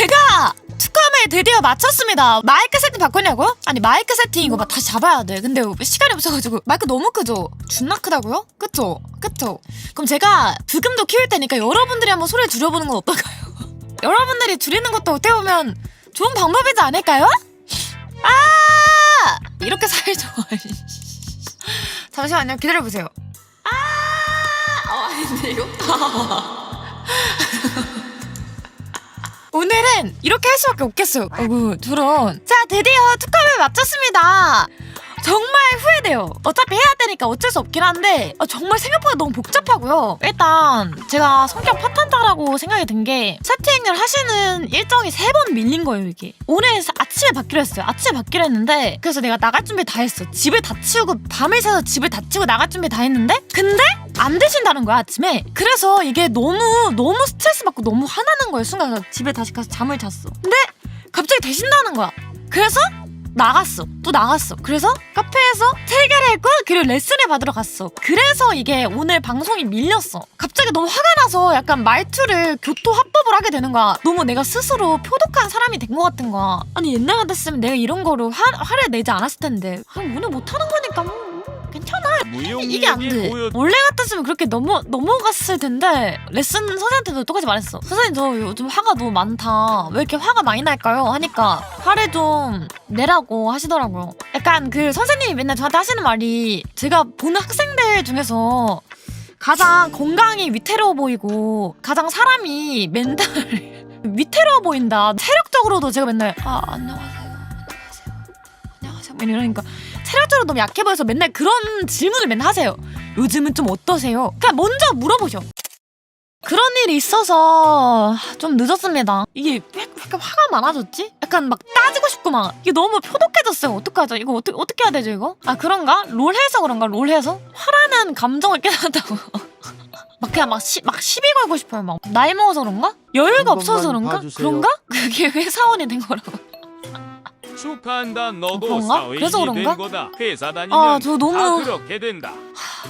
제가 투컴을 드디어 마쳤습니다. 마이크 세팅 바꿨냐고요? 아니 마이크 세팅 이거 막 다시 잡아야 돼. 근데 왜 시간이 없어가지고 마이크 너무 크죠? 존나 크다고요? 그쵸? 그쵸? 그럼 제가 부금도 키울 테니까 여러분들이 한번 소리를 줄여보는 건 어떨까요? 여러분들이 줄이는 것도 어떻게 보면 좋은 방법이지 않을까요? 아 이렇게 살죠. 잠시만요. 기다려보세요. 아, 어, 아닌데 이거? 오늘은 이렇게 할 수밖에 없겠어요. 어구, 두런. 자, 드디어 특검을 마쳤습니다. 정말 후회돼요. 어차피 해야 되니까 어쩔 수 없긴 한데 아, 정말 생각보다 너무 복잡하고요. 일단 제가 성격 파탄자라고 생각이 든 게 세팅을 하시는 일정이 세 번 밀린 거예요 이게. 오늘 사- 아침에 받기로 했어요. 아침에 받기로 했는데 그래서 내가 나갈 준비 다 했어. 집을 다 치우고 밤을 새서 집을 다 치우고 나갈 준비 다 했는데 근데 안 되신다는 거야 아침에. 그래서 이게 너무 너무 스트레스 받고 너무 화나는 거예요 순간 집에 다시 가서 잠을 잤어. 근데 갑자기 되신다는 거야. 그래서 나갔어. 또 나갔어. 그래서 카페에서 퇴근을 했고 그리고 레슨을 받으러 갔어. 그래서 이게 오늘 방송이 밀렸어. 갑자기 너무 화가 나서 약간 말투를 교토 합법을 하게 되는 거야. 너무 내가 스스로 표독한 사람이 된 것 같은 거야. 아니 옛날 같았으면 내가 이런 거로 화, 화를 내지 않았을 텐데. 아니 오늘 못하는 거니까 뭐 괜찮아. 이게 안 돼. 원래 같았으면 그렇게 넘어 넘어갔을 텐데 레슨 선생한테도 똑같이 말했어. 선생님 저 요즘 화가 너무 많다. 왜 이렇게 화가 많이 날까요? 하니까 화를 좀 내라고 하시더라고요. 약간 그 선생님이 맨날 저한테 하시는 말이 제가 보는 학생들 중에서 가장 건강이 위태로워 보이고 가장 사람이 멘탈 위태로워 보인다. 체력적으로도 제가 맨날 아 안녕하세요. 안녕하세요. 안녕하세요. 맨 이러니까 체력적으로 너무 약해 보여서 맨날 그런 질문을 맨날 하세요. 요즘은 좀 어떠세요? 그냥 먼저 물어보셔. 그런 일이 있어서 좀 늦었습니다. 이게 왜 이렇게 화가 많아졌지? 약간 막 따지고 싶고 막 이게 너무 표독해졌어요. 어떡하죠? 이거 어떻게 어떻게 해야 되죠 이거? 아 그런가? 롤해서 그런가? 롤해서 화라는 감정을 깨닫다고. 막 그냥 막, 시, 막 시비 걸고 싶어요. 막 나이 먹어서 그런가? 여유가 한 없어서 그런가? 봐주세요. 그런가? 그게 회사원이 된 거라고. 축하한다 너도 그런가? 사회인이 그래서 된 그런가? 거다 회사 다니면 아, 저 너무- 다 그렇게 된다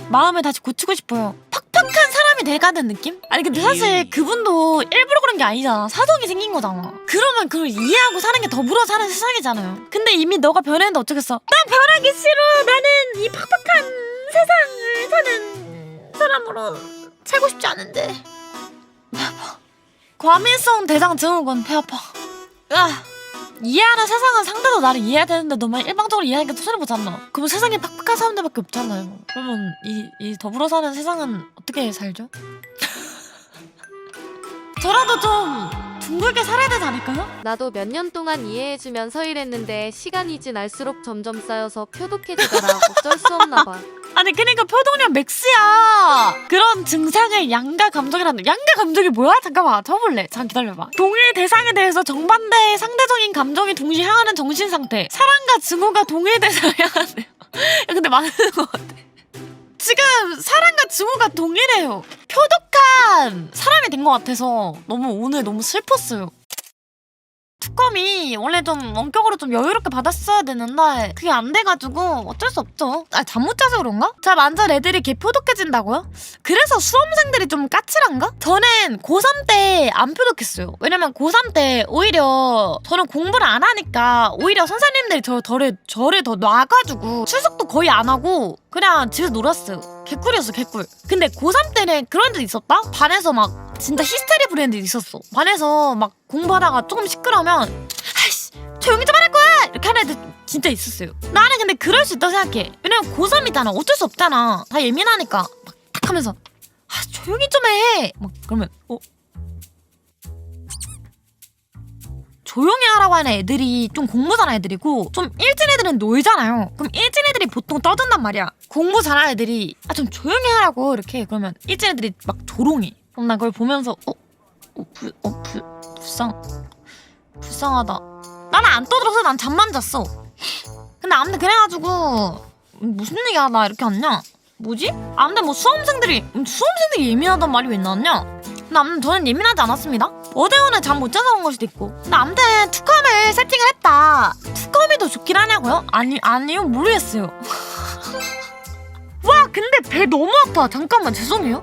마음을 다시 고치고 싶어요. 팍팍한 사람이 돼가는 느낌? 아니 근데 사실 음. 그분도 일부러 그런 게 아니잖아. 사정이 생긴 거잖아. 그러면 그걸 이해하고 사는 게 더불어 사는 세상이잖아요. 근데 이미 너가 변했는데 어쩌겠어? 난 변하기 싫어. 나는 이 팍팍한 세상을 사는 사람으로 살고 싶지 않은데. 배 아파. 과민성 대장 증후군 배 아파. 아. 이해하는 세상은 상대도 나를 이해해야 되는데 너만 일방적으로 이해하니까 또 손해보지 않나? 그러면 세상에 팍팍한 사람들밖에 없잖아요. 그러면 이, 이 더불어 사는 세상은 어떻게 살죠? 저라도 좀 둥글게 살아야 되지 않을까요? 나도 몇 년 동안 이해해주면서 일했는데 시간이 지날수록 점점 쌓여서 표독해지더라. 어쩔 수 없나 봐. 아니 그러니까 표동력 맥스야. 그런 증상을 양가 감정이라는 양가 감정이 뭐야? 잠깐만 쳐볼래. 잠깐 기다려봐. 동일 대상에 대해서 정반대의 상대적인 감정이 동시에 향하는 정신상태. 사랑과 증오가 동일 대상을 향하네요. 야, 근데 맞는 것 같아. 지금 사랑과 증오가 동일해요. 표독한 사람이 된 것 같아서 너무 오늘 너무 슬펐어요 특검이 원래 좀 원격으로 좀 여유롭게 받았어야 되는데 그게 안 돼가지고 어쩔 수 없죠. 아 잠 못 자서 그런가? 자 완전 애들이 개 표독해진다고요? 그래서 수험생들이 좀 까칠한가? 저는 고3 때 안 표독했어요. 왜냐면 고3 때 오히려 저는 공부를 안 하니까 오히려 선생님들이 저 저를 저를 더 놔가지고 출석도 거의 안 하고 그냥 집에서 놀았어요. 개꿀이었어 개꿀. 근데 고3 때는 그런 적 있었다? 반에서 막 진짜 히스테리 브랜드 있었어. 반에서 막 공부하다가 조금 시끄러우면 아이씨 조용히 좀 하는 거야 이렇게 하는 애들 진짜 있었어요. 나는 근데 그럴 수 있다고 생각해. 왜냐면 고3이잖아. 어쩔 수 없잖아. 다 예민하니까 막 탁 하면서 아 조용히 좀 해. 막 그러면 어 조용히 하라고 하는 애들이 좀 공부 잘하는 애들이고 좀 일진 애들은 놀잖아요. 그럼 일진 애들이 보통 떠든단 말이야. 공부 잘하는 애들이 아 좀 조용히 하라고 이렇게 그러면 일진 애들이 막 조롱해. 그럼 난 그걸 보면서 어, 어, 불, 어, 불, 불쌍, 불쌍하다. 나는 안 떠들어서 난 잠만 잤어. 근데 아무튼 그래가지고 음, 무슨 얘기야 나 이렇게 왔냐? 뭐지? 아무튼 뭐 수험생들이 음, 수험생들이 예민하단 말이 왜 나왔냐? 근데 아무튼 저는 예민하지 않았습니다. 어제오늘 잠못 자서 그런 걸 수도 있고. 근데 아무튼 투컴을 세팅을 했다. 투컴이 더 좋긴 하냐고요? 아니 아니요 모르겠어요. 와 근데 배 너무 아파. 잠깐만 죄송해요.